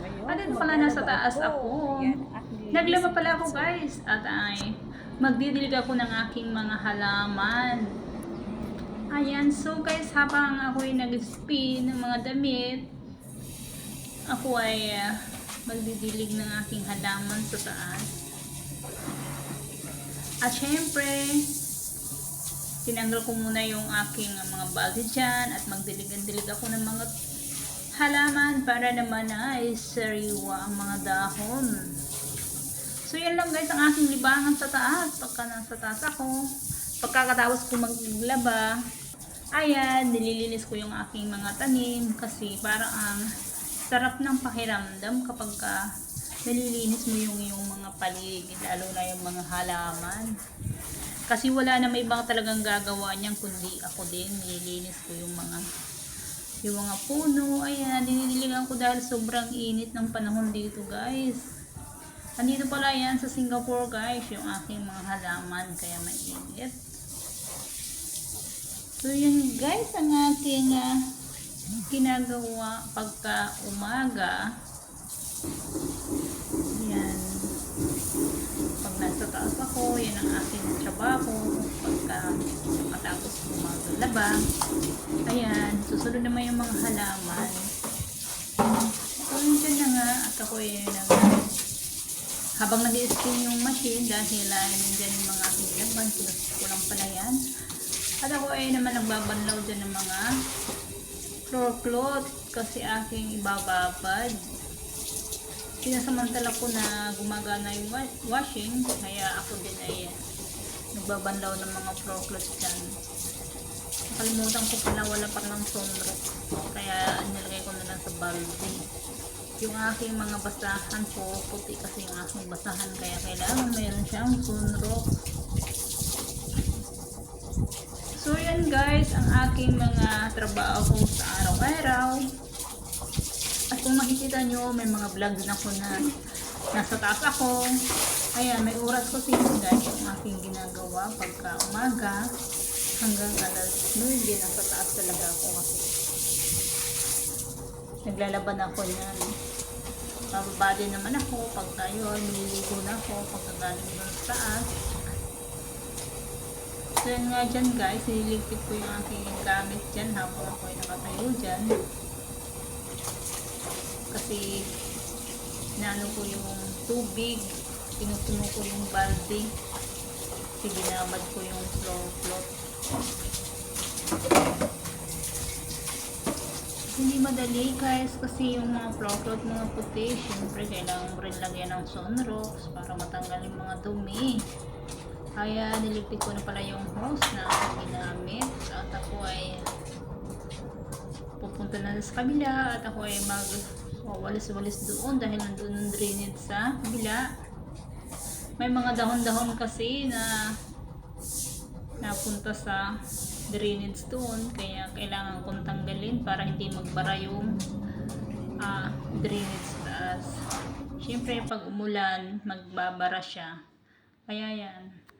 Ah, dito pala nasa taas ako. Naglaba pala ako guys. At ay, magdidilig ako ng aking mga halaman. Ayan, so guys, habang ako ay nag-spin ng mga damit, ako ay ah, magdidilig ng aking halaman sa taas. At syempre, tinanggal ko muna yung aking mga bagay dyan at magdiligan-dilig ako ng mga halaman para naman ay sariwa ang mga dahon. So yan lang guys ang aking libangan sa taas. Pagka nasa taas ako, pagkakatapos ko maglaba, ayan, nililinis ko yung aking mga tanim kasi para ang sarap ng pakiramdam kapag ka nililinis mo yung yung mga paligid, lalo na yung mga halaman. Kasi wala na may ibang talagang gagawa niyan kundi ako din nililinis ko yung mga yung mga puno. Ayan, dinidiligan ko dahil sobrang init ng panahon dito guys. Andito pala yan sa Singapore guys, yung aking mga halaman kaya mainit. So yun guys, ang aking ah, ginagawa pagka umaga. Yan. Pag nasa taas ako, yan ang aking trabaho. Pagka matapos ko maglaba. Ayan, susunod naman yung mga halaman. So yun na nga, at ako ay nag habang nag spin yung machine dahil uh, nandyan yung mga aking laban, pinasok ko lang pala yan. At ako ay naman nagbabanlaw dyan ng mga floor cloth kasi aking ibababad. Sinasamantala ko na gumagana yung wa- washing, kaya ako din ay uh, nagbabanlaw ng mga floor cloth dyan. Nakalimutan ko pala wala pa ng sunroof, kaya nilagay ko na lang sa balde yung aking mga basahan po, puti kasi yung aking basahan kaya kailangan mayroon siyang sunrock. So yan guys, ang aking mga trabaho sa araw-araw. At kung makikita nyo, may mga vlog din ako na nasa taas ako. Ayan, may oras ko din guys yung aking ginagawa pagka umaga hanggang alas 9 nasa taas talaga ako kasi naglalaban ako niyan. Bababa din naman ako pag tayo, nililigo na ako pag galing doon sa taas. So yun nga dyan guys, nililigpit ko yung aking gamit dyan habang ako ay nakatayo dyan. Kasi naano ko yung tubig, pinupuno ko yung balde. Kasi ginamad ko yung floor cloth. Hindi madali guys kasi yung mga floor cloth mga puti, syempre kailangan rin lagyan ng sunrocks para matanggal yung mga dumi. Kaya niligpit ko na pala yung hose na aking ginamit at ako ay pupunta na sa kabila at ako ay mag walis-walis doon dahil nandun yung drainage sa kabila. May mga dahon-dahon kasi na napunta sa drainage doon kaya kailangan kong tanggalin para hindi magbara yung ah, drainage taas. Siyempre pag umulan magbabara siya. Kaya yan.